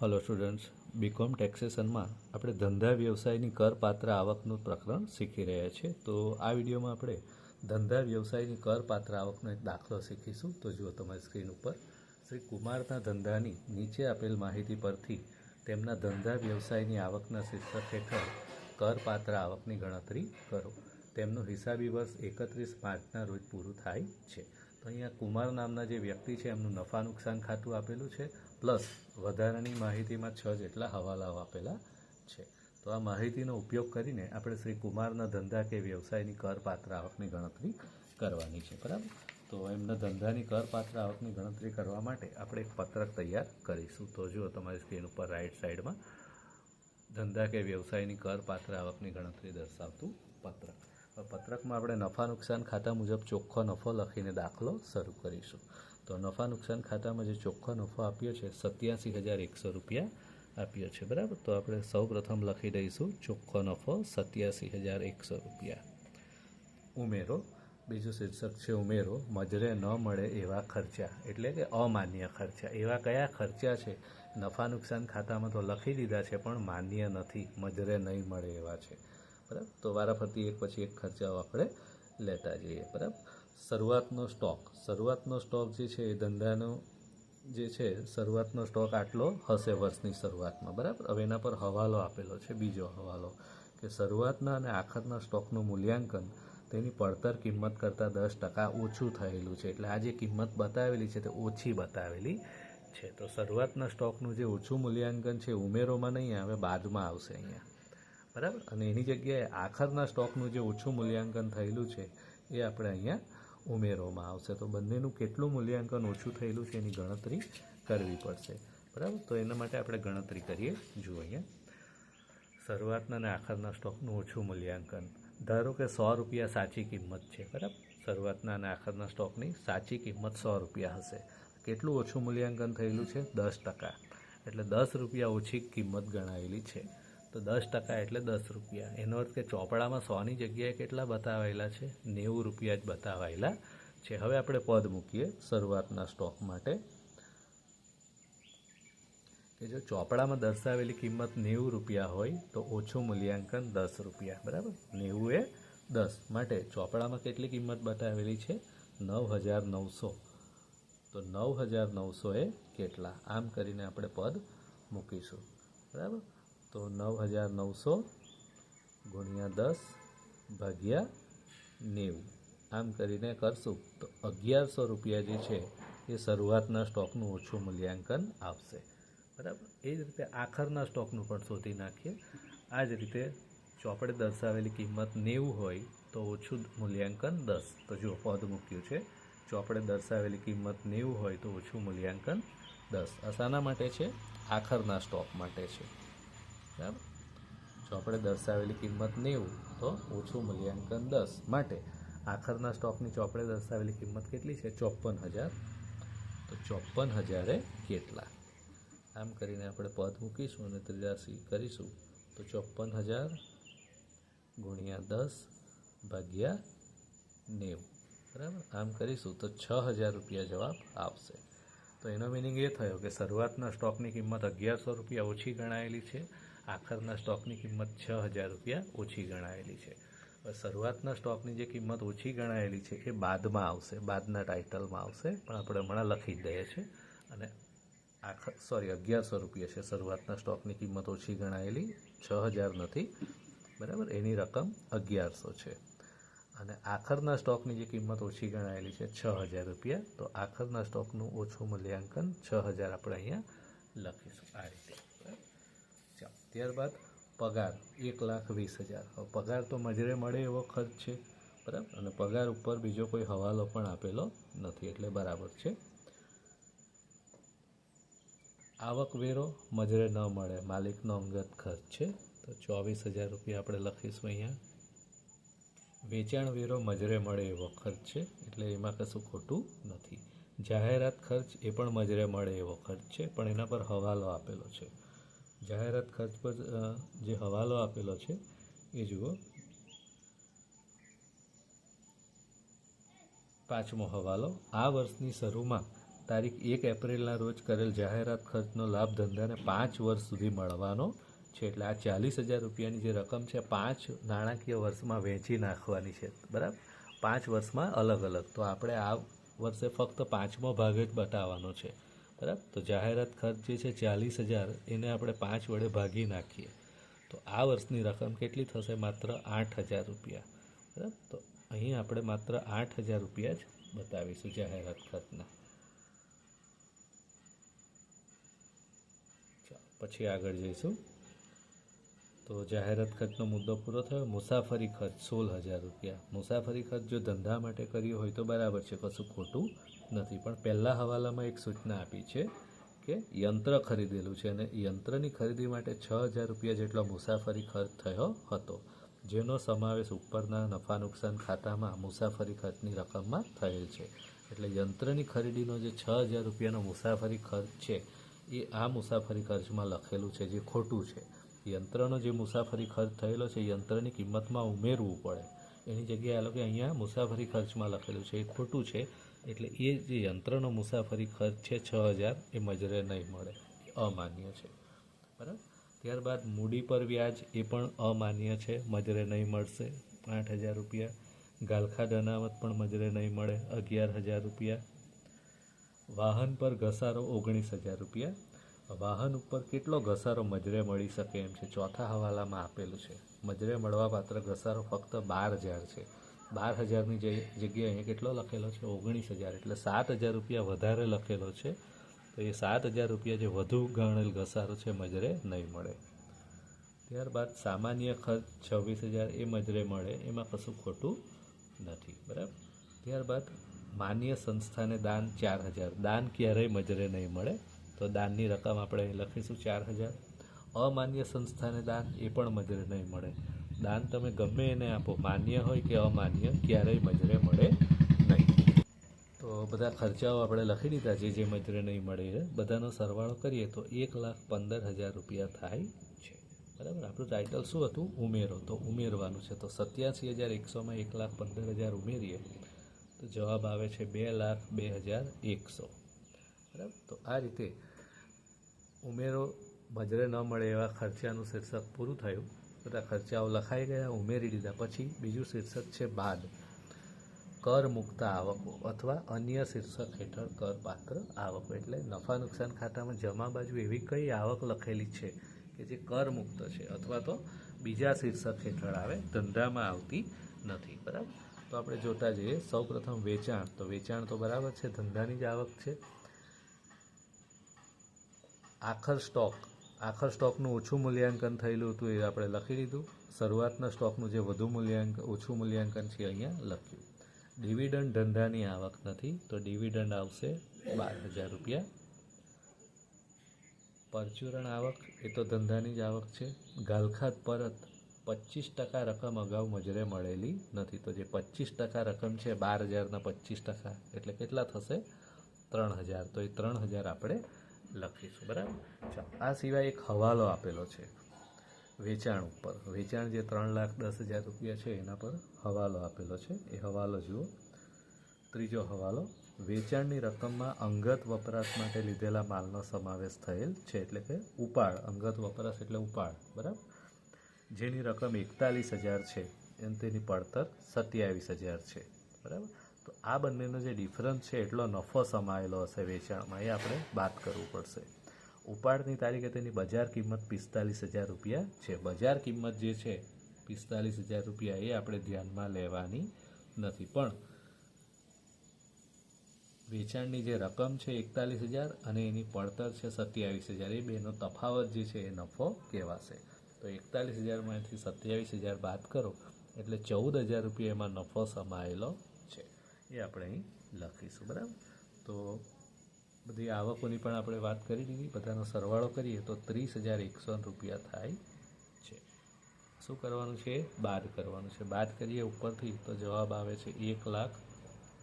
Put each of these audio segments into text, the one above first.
Hello students BCom ટેક્સેશનમાં આપણે ધંધા વ્યવસાયની કરપાત્ર આવકનું પ્રકરણ શીખી રહ્યા છીએ. તો આ વિડીયોમાં આપણે ધંધા વ્યવસાયની કરપાત્ર આવકનો એક દાખલો શીખીશું. તો જુઓ તમારી સ્ક્રીન ઉપર. શ્રી કુમારના ધંધાની નીચે આપેલ માહિતી પરથી તેમના ધંધા વ્યવસાયની આવકના શીર્ષક હેઠળ કરપાત્ર આવકની ગણતરી કરો. તેમનું હિસાબી વર્ષ એકત્રીસ માર્ચના રોજ પૂરું થાય છે. તો અહીંયા કુમાર નામના જે વ્યક્તિ છે, એમનું નફા નુકસાન ખાતું આપેલું છે. પ્લસ વધારાની માહિતીમાં છ જેટલા હવાલાઓ આપેલા છે. તો આ માહિતીનો ઉપયોગ કરીને આપણે શ્રી કુમારના ધંધા કે વ્યવસાયની કરપાત્ર આવકની ગણતરી કરવાની છે, બરાબર? તો એમના ધંધાની કરપાત્ર આવકની ગણતરી કરવા માટે આપણે એક પત્રક તૈયાર કરીશું. તો જુઓ તમારી સ્ક્રીન ઉપર રાઈટ સાઈડમાં ધંધા કે વ્યવસાયની કરપાત્ર આવકની ગણતરી દર્શાવતું પત્રક. પત્રકમાં આપણે નફા નુકસાન ખાતા મુજબ ચોખ્ખો નફો લખીને દાખલો શરૂ કરીશું. તો નફા નુકસાન ખાતામાં જે ચોખ્ખો નફો આપ્યો છે, સત્યાસી હજાર એકસો રૂપિયા આપ્યો છે, બરાબર? તો આપણે સૌ પ્રથમ લખી દઈશું, ચોખ્ખો નફો સત્યાસી હજાર એકસો રૂપિયા. ઉમેરો. બીજું શીર્ષક છે ઉમેરો. મજરે ન મળે એવા ખર્ચા. એટલે કે અમાન્ય ખર્ચા. એવા કયા ખર્ચા છે? નફા નુકસાન ખાતામાં તો લખી દીધા છે, પણ માન્ય નથી. મજરે નહીં મળે એવા છે. બરાબર? તો વારાફરતી એક પછી એક ખર્ચાઓ આપણે લેતા જઈએ. બરાબર? શરૂઆતનો સ્ટોક. શરૂઆતનો સ્ટોક જે છે એ ધંધાનો જે છે, શરૂઆતનો સ્ટોક આટલો હશે વર્ષની શરૂઆતમાં. બરાબર? હવે એના પર હવાલો આપેલો છે, બીજો હવાલો કે શરૂઆતના અને આખરના સ્ટોકનું મૂલ્યાંકન તેની પડતર કિંમત કરતાં દસ ટકા ઓછું થયેલું છે. એટલે આ જે કિંમત બતાવેલી છે તે ઓછી બતાવેલી છે. તો શરૂઆતના સ્ટોકનું જે ઓછું મૂલ્યાંકન છે ઉમેરોમાં નહીં આવે, બાદમાં આવશે અહીંયા. બરાબર? અને એની જગ્યાએ આખરના સ્ટોકનું જે ઓછું મૂલ્યાંકન થયેલું છે એ આપણે અહીંયા ઉમેરોમાં આવશે. તો બંનેનું કેટલું મૂલ્યાંકન ઓછું થયેલું છે એની ગણતરી કરવી પડશે. બરાબર? તો એના માટે આપણે ગણતરી કરીએ. જુઓ અહીંયા. શરૂઆતના અને આખરના સ્ટોકનું ઓછું મૂલ્યાંકન. ધારો કે સો રૂપિયા સાચી કિંમત છે. બરાબર? શરૂઆતના અને આખરના સ્ટોકની સાચી કિંમત સો રૂપિયા હશે. કેટલું ઓછું મૂલ્યાંકન થયેલું છે? દસ ટકા. એટલે દસ રૂપિયા ઓછી કિંમત ગણાયેલી છે. તો દસ ટકા એટલે દસ રૂપિયા. એનો અર્થ કે ચોપડામાં સોની જગ્યાએ કેટલા બતાવેલા છે? નેવું રૂપિયા જ બતાવેલા છે. હવે આપણે પદ મૂકીએ શરૂઆતના સ્ટોક માટે. કે જો ચોપડામાં દર્શાવેલી કિંમત નેવું રૂપિયા હોય તો ઓછું મૂલ્યાંકન દસ રૂપિયા. બરાબર? નેવું એ દસ. માટે ચોપડામાં કેટલી કિંમત બતાવેલી છે? નવ હજાર નવસો. તો નવ હજાર નવસો એ કેટલા? આમ કરીને આપણે પદ મૂકીશું. બરાબર? તો નવ હજાર નવસો ગુણ્યા દસ ભાગ્યા નેવું. આમ કરીને કરશું. તો અગિયારસો રૂપિયા જે છે, એ શરૂઆતના સ્ટોકનું ઓછું મૂલ્યાંકન આવશે બરાબર? એ જ રીતે આખરના સ્ટોકનું પણ શોધી નાખીએ. આ જ રીતે ચોપડે દર્શાવેલી કિંમત નેવું હોય તો ઓછું મૂલ્યાંકન દસ. તો જો પદ મૂક્યું છે. ચોપડે દર્શાવેલી કિંમત નેવું હોય તો ઓછું મૂલ્યાંકન દસ. આ શાના માટે છે? આખરના સ્ટોક માટે છે. બરાબર? ચોપડે દર્શાવેલી કિંમત નેવું, તો ઓછું મૂલ્યાંકન દસ. માટે આખરના સ્ટોકની ચોપડે દર્શાવેલી કિંમત કેટલી છે? ચોપન હજાર. તો ચોપન હજારે કેટલા? આમ કરીને આપણે પદ મૂકીશું અને ત્રિરાશી કરીશું. તો ચોપન હજાર ગુણ્યા દસ ભાગ્યા નેવું. બરાબર? આમ કરીશું તો છ હજાર રૂપિયા જવાબ આવશે. તો એનો મિનિંગ એ થયો કે શરૂઆતના સ્ટોકની કિંમત અગિયારસો રૂપિયા ઓછી ગણાયેલી છે. આખરના સ્ટોકની કિંમત છ હજાર રૂપિયા ઓછી ગણાયેલી છે. શરૂઆતના સ્ટોકની જે કિંમત ઓછી ગણાયેલી છે એ બાદમાં આવશે, બાદના ટાઇટલમાં આવશે, પણ આપણે હમણાં લખી જ દઈએ છીએ. અને આખર સોરી, અગિયારસો રૂપિયા છે શરૂઆતના સ્ટોકની કિંમત ઓછી ગણાયેલી, છ હજાર નથી. બરાબર? એની રકમ અગિયારસો છે. અને આખરના સ્ટોકની જે કિંમત ઓછી ગણાયેલી છે છ હજાર રૂપિયા, તો આખરના સ્ટોકનું ઓછું મૂલ્યાંકન છ હજાર આપણે અહીંયા લખીશું આ રીતે. ચાલો ત્યારબાદ પગાર, એક લાખ વીસ હજાર. હવે પગાર તો મજરે મળે એવો ખર્ચ છે, બરાબર? અને પગાર ઉપર બીજો કોઈ હવાલો પણ આપેલો નથી, એટલે બરાબર છે. આવકવેરો મજરે ન મળે, માલિકનો અંગત ખર્ચ છે. તો ચોવીસ હજાર રૂપિયા આપણે લખીશું અહીંયા. વેચાણ વેરો મજરે મળે એવો ખર્ચ છે, એટલે એમાં કશું ખોટું નથી. જાહેરાત ખર્ચ એ પણ મજરે મળે એવો ખર્ચ છે, પણ એના પર હવાલો આપેલો છે. જાહેરાત ખર્ચ પર જે હવાલો આપેલો છે, એ જુઓ. પાંચમો હવાલો, આ વર્ષની શરૂમાં તારીખ એક એપ્રિલના રોજ કરેલ જાહેરાત ખર્ચનો લાભ ધંધાને પાંચ વર્ષ સુધી મળવાનો છે. એટલે આ ચાલીસ હજાર રૂપિયાની જે રકમ છે, પાંચ નાણાકીય વર્ષમાં વહેંચી નાખવાની છે. બરાબર? પાંચ વર્ષમાં અલગ અલગ. તો આપણે આ વર્ષે ફક્ત પાંચમો ભાગ જ બતાવવાનો છે. બરાબર? તો જાહેરાત ખર્ચ જે છે ચાલીસ હજાર, એને આપણે પાંચ વડે ભાગી નાખીએ. તો આ વર્ષની રકમ કેટલી થશે? માત્ર આઠ હજાર રૂપિયા. બરાબર? તો અહીં આપણે માત્ર આઠ હજાર રૂપિયા જ બતાવીશું જાહેરાત ખર્ચના. પછી આગળ જઈશું. તો જાહેરાત ખર્ચનો મુદ્દો પૂરો થયો. મુસાફરી ખર્ચ સોળ હજાર રૂપિયા. મુસાફરી ખર્ચ જો ધંધા માટે કર્યો હોય તો બરાબર છે. કશું ખોટું નથી. પણ પહેલાં હવાલામાં એક સૂચના આપી છે કે યંત્ર ખરીદેલું છે અને યંત્રની ખરીદી માટે છ હજાર રૂપિયા જેટલો મુસાફરી ખર્ચ થયો હતો, જેનો સમાવેશ ઉપરના નફા નુકસાન ખાતામાં મુસાફરી ખર્ચની રકમમાં થયેલ છે. એટલે યંત્રની ખરીદીનો જે છ હજાર રૂપિયાનો મુસાફરી ખર્ચ છે, એ આ મુસાફરી ખર્ચમાં લખેલું છે જે ખોટું છે. યંત્રનો જે મુસાફરી ખર્ચ થયેલો છે યંત્રની કિંમતમાં ઉમેરવું પડે. એની જગ્યાએ આ લોકો અહીંયા મુસાફરી ખર્ચમાં લખેલું છે, એ ખોટું છે, એટલે એ જે યંત્રનો મુસાફરી ખર્ચ છે, છ હજાર, એ મજરે નહીં મળે અમાન્ય છે. બરાબર? ત્યારબાદ મૂડી પર વ્યાજ એ પણ અમાન્ય છે, મજરે નહીં મળશે, આઠ હજાર રૂપિયા. ગાલખા અનામત પણ મજરે નહીં મળે, અગિયાર હજાર રૂપિયા. વાહન પર ઘસારો ઓગણીસ હજાર રૂપિયા. વાહન ઉપર કેટલો ઘસારો મજરે મળી શકે એમ છે. ચોથા હવાલામાં આપેલું છે. મજરે મળવા પાત્ર ઘસારો ફક્ત બાર હજાર છે. બાર હજારની જગ્યાએ અહીંયા કેટલો લખેલો છે? ઓગણીસ હજાર. એટલે સાત હજાર રૂપિયા વધારે લખેલો છે. તો એ સાત હજાર રૂપિયા જે વધુ ગણેલ ઘસારો છે, મજરે નહીં મળે. ત્યારબાદ સામાન્ય ખર્ચ છવ્વીસ હજાર એ મજરે મળે. એમાં કશું ખોટું નથી. બરાબર? ત્યારબાદ માન્ય સંસ્થાને દાન ચાર હજાર. દાન ક્યારેય મજરે નહીં મળે. તો દાનની રકમ આપણે લખીશું ચાર હજાર. અમાન્ય સંસ્થાને દાન એ પણ મજરે નહીં મળે. દાન તમે ગમે એને આપો, માન્ય હોય કે અમાન્ય, ક્યારેય મજરે મળે નહીં. તો બધા ખર્ચાઓ આપણે લખી દીધા જે જે મજરે નહીં મળે બધાનો સરવાળો કરીએ તો એક લાખ પંદર હજાર રૂપિયા થાય છે. બરાબર? આપણું ટાઇટલ શું હતું? ઉમેરો. તો ઉમેરવાનું છે. તો સત્યાસી હજાર એકસોમાં એક લાખ પંદર હજાર ઉમેરીએ. તો જવાબ આવે છે બે લાખ બે હજાર એકસો. બરાબર? તો આ રીતે ઉમેરો મજરે ન મળે એવા ખર્ચાનું શીર્ષક પૂરું થયું. બધા ખર્ચાઓ લખાઈ ગયા, ઉમેરી લીધા પછી બીજું શીર્ષક છે બાદ. કર મુક્ત આવકો અથવા અન્ય શીર્ષક હેઠળ કરપાત્ર આવકો. એટલે નફા નુકસાન ખાતામાં જમા બાજુ એવી કઈ આવક લખેલી છે કે જે કર મુક્ત છે અથવા તો બીજા શીર્ષક હેઠળ આવે, ધંધામાં આવતી નથી. બરાબર? તો આપણે જોતા જઈએ. સૌપ્રથમ વેચાણ. તો વેચાણ તો બરાબર છે, ધંધાની જ આવક છે. આખર સ્ટોક આખર સ્ટોકનું ઓછું મૂલ્યાંકન થયેલું હતું એ આપણે લખી દીધું શરૂઆતના સ્ટોકનું જે વધુ મૂલ્યાંકન ઓછું મૂલ્યાંકન છે અહીંયા લખ્યું. ડિવિડન્ડ ધંધાની આવક નથી, તો ડિવિડન્ડ આવશે બાર હજાર રૂપિયા. પરચુરણ આવક, એ તો ધંધાની જ આવક છે. ગાલખાત પરત, પચીસ ટકા રકમ અગાઉ મજરે મળેલી નથી. તો જે પચીસ ટકા રકમ છે, બાર હજારના પચીસ ટકા, એટલે કેટલા થશે? ત્રણ હજાર. તો એ ત્રણ હજાર આપણે લખીશું, બરાબર? ચાલો, આ સિવાય એક હવાલો આપેલો છે, વેચાણ ઉપર. વેચાણ જે ત્રણ લાખ દસ હજાર રૂપિયા છે, એના પર હવાલો આપેલો છે. એ હવાલો જુઓ. ત્રીજો હવાલો, વેચાણની રકમમાં અંગત વપરાશ માટે લીધેલા માલનો સમાવેશ થયેલ છે, એટલે કે ઉપાડ, અંગત વપરાશ એટલે ઉપાડ, બરાબર? જેની રકમ એકતાલીસ હજાર છે એમ તેની પડતર સત્યાવીસ હજાર છે, બરાબર? તો આ બંનેનો જે ડિફરન્સ છે, એટલો નફો સમાયેલો હશે વેચાણમાં, એ આપણે વાત કરવું પડશે. ઉપાડની તારીખે તેની બજાર કિંમત પિસ્તાલીસ હજાર રૂપિયા છે. બજાર કિંમત જે છે, પિસ્તાલીસ હજાર રૂપિયા એ આપણે ધ્યાનમાં લેવાની નથી. પણ વેચાણની જે રકમ છે એકતાલીસ હજાર અને એની પડતર છે સત્યાવીસ હજાર, એ બેનો તફાવત જે છે એ નફો કહેવાશે. તો એકતાલીસ હજારમાંથી સત્યાવીસ હજાર બાદ કરો, એટલે ચૌદ હજાર રૂપિયા એમાં નફો સમાયેલો એ આપણે અહીં લખીશું, બરાબર? તો બધી આવકોની પણ આપણે વાત કરી દીધી, બધાનો સરવાળો કરીએ તો ત્રીસ હજાર એકસો રૂપિયા થાય છે. શું કરવાનું છે? બાદ કરવાનું છે. બાદ કરીએ ઉપરથી તો જવાબ આવે છે એક લાખ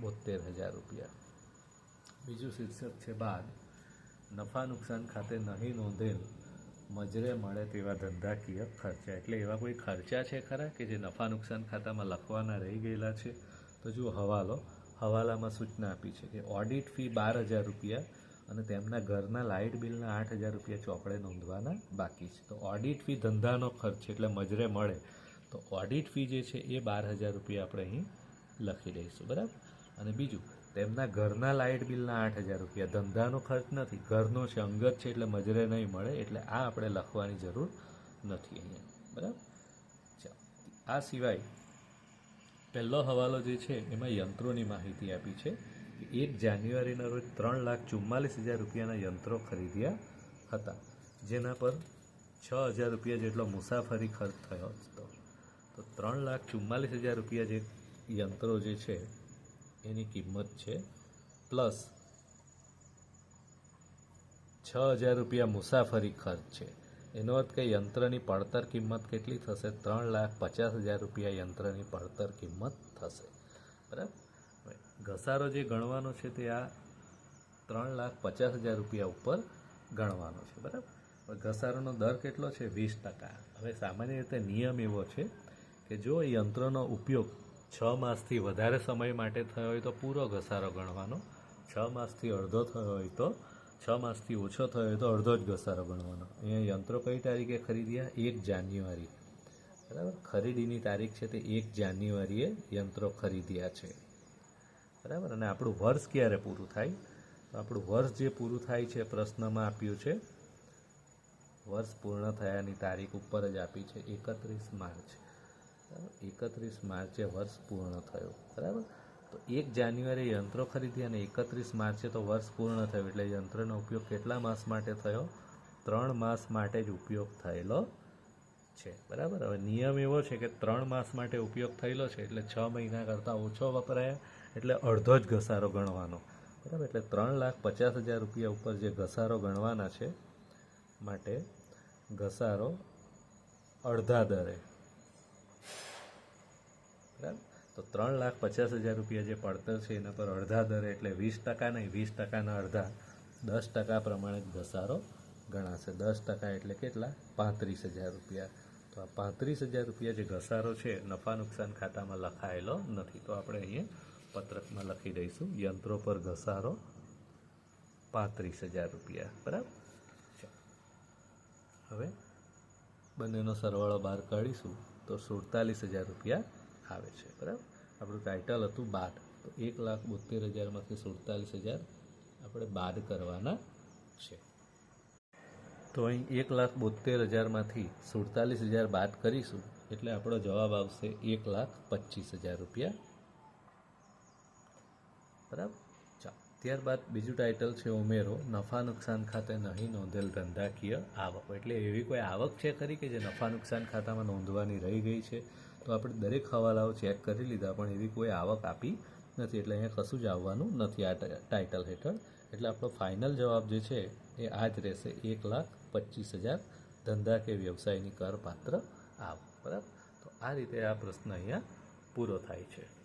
બોતેર હજાર રૂપિયા. બીજું શીર્ષક છે બાદ. નફા નુકસાન ખાતે નહીં નોંધેલ મજરે મળે તેવા ધંધાકીય ખર્ચા. એટલે એવા કોઈ ખર્ચા છે ખરા કે જે નફા નુકસાન ખાતામાં લખવાના રહી ગયેલા છે? તો જુઓ હવાલો. હવાલામાં સૂચના આપી છે કે ઓડિટ ફી બાર હજાર રૂપિયા અને તેમના ઘરના લાઇટ બિલના આઠ હજાર રૂપિયા ચોપડે નોંધવાના બાકી છે. તો ઓડિટ ફી ધંધાનો ખર્ચ એટલે મજરે મળે. તો ઓડિટ ફી જે છે એ બાર હજાર રૂપિયા આપણે અહીં લખી દઈશું. બરાબર? અને બીજું, તેમના ઘરના લાઇટ બિલના આઠ હજાર રૂપિયા. ધંધાનો ખર્ચ નથી. ઘરનો છે, અંગત છે એટલે મજરે નહીં મળે. એટલે આ આપણે લખવાની જરૂર નથી અહીંયા. બરાબર? આ સિવાય પહેલો હવાલો જે છે, એમાં યંત્રોની માહિતી આપી છે કે એક જાન્યુઆરીના રોજ ત્રણ લાખ ચુમ્માલીસ હજાર રૂપિયાના યંત્રો ખરીદ્યા હતા, જેના પર છ હજાર રૂપિયા જેટલો મુસાફરી ખર્ચ થયો હતો. તો ત્રણ લાખ ચુમ્માલીસ હજાર રૂપિયા જે યંત્રો જે છે, એની કિંમત છે, પ્લસ છ હજાર રૂપિયા મુસાફરી ખર્ચ છે. એનો અર્થ કે યંત્રની પડતર કિંમત કેટલી થશે? ત્રણ લાખ પચાસ હજાર રૂપિયા યંત્રની પડતર કિંમત થશે. બરાબર? ઘસારો જે ગણવાનો છે તે આ ત્રણ લાખ પચાસ હજાર રૂપિયા ઉપર ગણવાનો છે. બરાબર? ઘસારોનો દર કેટલો છે? વીસ ટકા. હવે સામાન્ય રીતે નિયમ એવો છે કે જો યંત્રનો ઉપયોગ છ માસથી વધારે સમય માટે થયો હોય તો પૂરો ઘસારો ગણવાનો. છ માસથી અડધો થયો હોય તો છ માસથી ઓછો થયો તો અડધો જ ઘસારો ગણવાનો. અહીંયા યંત્રો કઈ તારીખે ખરીદ્યા? એક જાન્યુઆરી બરાબર? ખરીદીની તારીખ છે તે એક જાન્યુઆરીએ યંત્રો ખરીદ્યા છે. બરાબર? અને આપણું વર્ષ ક્યારે પૂરું થાય? તો આપણું વર્ષ જે પૂરું થાય છે, પ્રશ્નમાં આપ્યું છે, વર્ષ પૂર્ણ થયાની તારીખ ઉપર જ આપી છે, એકત્રીસ માર્ચ. બરાબર? એકત્રીસ માર્ચે વર્ષ પૂર્ણ થયું. બરાબર? તો એક જાન્યુઆરી યંત્રો ખરીદી અને એકત્રીસ માર્ચે તો વર્ષ પૂર્ણ થયું. એટલે યંત્રનો ઉપયોગ કેટલા માસ માટે થયો? ત્રણ માસ માટે જ ઉપયોગ થયેલો છે. બરાબર? હવે નિયમ એવો છે કે ત્રણ માસ માટે ઉપયોગ થયેલો છે, એટલે છ મહિના કરતાં ઓછો વપરાય, એટલે અડધો જ ઘસારો ગણવાનો. બરાબર? એટલે ત્રણ લાખ પચાસ હજાર રૂપિયા ઉપર જે ઘસારો ગણવાના છે, માટે ઘસારો અડધા દરે. બરાબર? તો ત્રણ લાખ પચાસ હજાર રૂપિયા જે પડતર છે, એના પર અડધા દરે એટલે વીસ ટકા નહીં, વીસ ટકાના અડધા, દસ ટકા પ્રમાણે જ ઘસારો ગણાશે. દસ ટકા એટલે કેટલા? પાંત્રીસ હજાર રૂપિયા. તો આ પાંત્રીસ હજાર રૂપિયા જે ઘસારો છે, નફા નુકસાન ખાતામાં લખાયેલો નથી. તો આપણે અહીંયા પત્રકમાં લખી દઈશું, યંત્રો પર ઘસારો પાંત્રીસ હજાર રૂપિયા. બરાબર. હવે બંનેનો સરવાળો બહાર કાઢીશું તો સુડતાલીસ હજાર રૂપિયા આવે છે, બરાબર? આપણું ટાઇટલ હતું બાદ. તો એક લાખ બોતેર હજારમાંથી સુડતાલીસ હજાર આપણે બાદ કરવાના છે. તો અહીં એક લાખ બોતેર હજારમાંથી સુડતાલીસ હજાર બાદ કરીશું, એટલે આપણો જવાબ આવશે એક લાખ પચીસ હજાર રૂપિયા. બરાબર? ચાલો, ત્યારબાદ બીજું ટાઇટલ છે ઉમેરો, નફા નુકસાન ખાતે નહીં નોંધેલ ધંધાકીય આવક. એટલે એવી કોઈ આવક છે ખરી કે જે નફા નુકસાન ખાતામાં નોંધવાની રહી ગઈ છે? તો આપણે દરેક હવાલાઓ ચેક કરી લીધા, પણ એવી કોઈ આવક આપી નથી. એટલે અહીંયા કશું જ આવવાનું નથી આ ટાઇટલ હેઠળ. એટલે આપણો ફાઇનલ જવાબ જે છે, એ આ જ રહેશે. એક લાખ પચીસ હજાર ધંધા કે વ્યવસાયની કરપાત્ર આવક. બરાબર? તો આ રીતે આ પ્રશ્ન અહીંયા પૂરો થાય છે.